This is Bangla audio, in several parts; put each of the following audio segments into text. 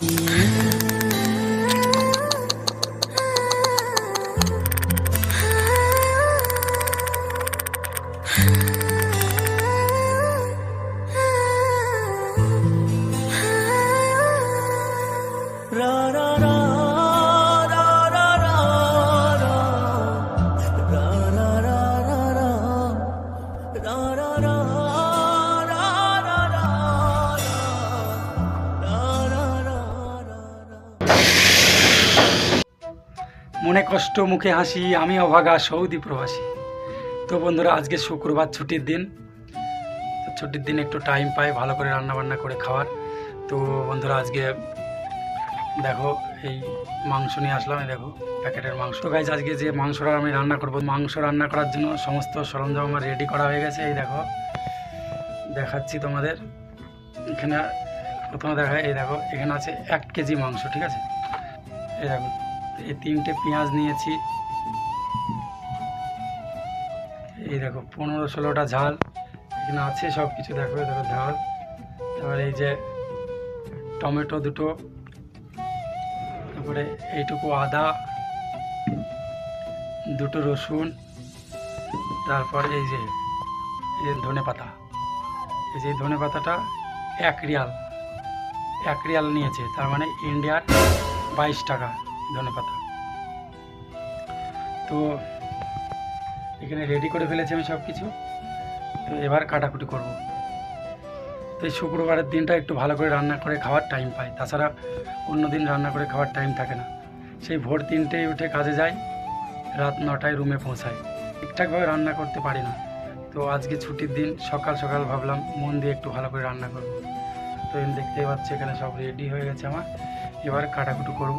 Música মনে কষ্ট, মুখে হাসি, আমি অভাগা, সৌদি প্রবাসী। তো বন্ধুরা, আজকে শুক্রবার ছুটির দিন। ছুটির দিন একটু টাইম পাই, ভালো করে রান্না বান্না করে খাওয়ার। তো বন্ধুরা, আজকে দেখো, এই মাংস নিয়ে আসলাম, এই দেখো, প্যাকেটের মাংস। তো গাইজ আজকে যে মাংসটা আমি রান্না করব, মাংস রান্না করার জন্য সমস্ত সরঞ্জাম আমার রেডি করা হয়ে গেছে। এই দেখো, দেখাচ্ছি তোমাদের। এখানে প্রথমে দেখা, এই দেখো, এখানে আছে এক কেজি মাংস, ঠিক আছে? এই দেখো এই তিনটে পেঁয়াজ নিয়েছি। এই দেখো, পনেরো ষোলোটা ঝাল। এখানে আছে সব কিছু দেখো দেখো, ঝাল। তারপরে এই যে টমেটো দুটো, তারপরে এইটুকু আদা, দুটো রসুন, তারপর এই যে ধনে পাতা। এই যে ধনে পাতাটা এক রিয়াল এক রিয়াল নিয়েছে, তার মানে ইন্ডিয়ার বাইশ টাকা। ধনে পাতা তো এখানে রেডি করে ফেলেছি আমি সব কিছু তো এবার কাটাকুটি করব। তো এই শুক্রবারের দিনটা একটু ভালো করে রান্না করে খাওয়ার টাইম পাই। তাছাড়া অন্য দিন রান্না করে খাওয়ার টাইম থাকে না। সেই ভোর তিনটেই উঠে কাজে যাই, রাত নটায় রুমে পৌঁছাই। ঠিকঠাকভাবে রান্না করতে পারি না। তো আজকে ছুটির দিন, সকাল সকাল ভাবলাম মন দিয়ে একটু ভালো করে রান্না করব। তো দেখতেই পাচ্ছি এখানে সব রেডি হয়ে গেছে আমার। এবার কাটাকুটি করব।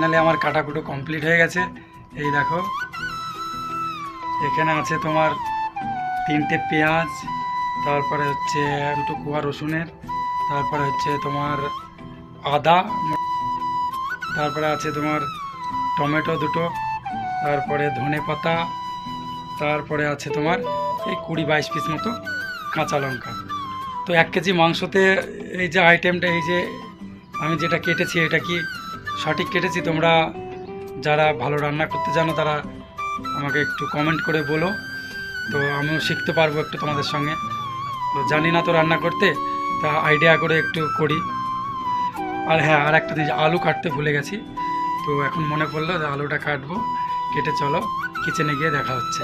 ফাইনালি আমার কাটাকুটো কমপ্লিট হয়ে গেছে। এই দেখো। এখানে আছে তোমার তিনটে পেঁয়াজ, তারপরে হচ্ছে দুটো কুয়া রসুনের, তারপরে হচ্ছে তোমার আদা, তারপরে আছে তোমার টমেটো দুটো, তারপরে ধনে পাতা, তারপরে আছে তোমার এই কুড়ি বাইশ পিস মতো কাঁচা লঙ্কা। তো এক কেজি মাংসতে এই যে আইটেমটা এই যে আমি যেটা কেটেছি, এটা কি সঠিক কেটেছি। তোমরা যারা ভালো রান্না করতে জানো, তারা আমাকে একটু কমেন্ট করে বলো। তো আমিও শিখতে পারব একটু তোমাদের সঙ্গে। তো জানি না তো রান্না করতে, তা আইডিয়া করে একটু করি। আর হ্যাঁ আর একটা জিনিস, আলু কাটতে ভুলে গেছি। তো এখন মনে পড়ল যে আলুটা কাটবো। কেটে চলো কিচেনে গিয়ে দেখা হচ্ছে।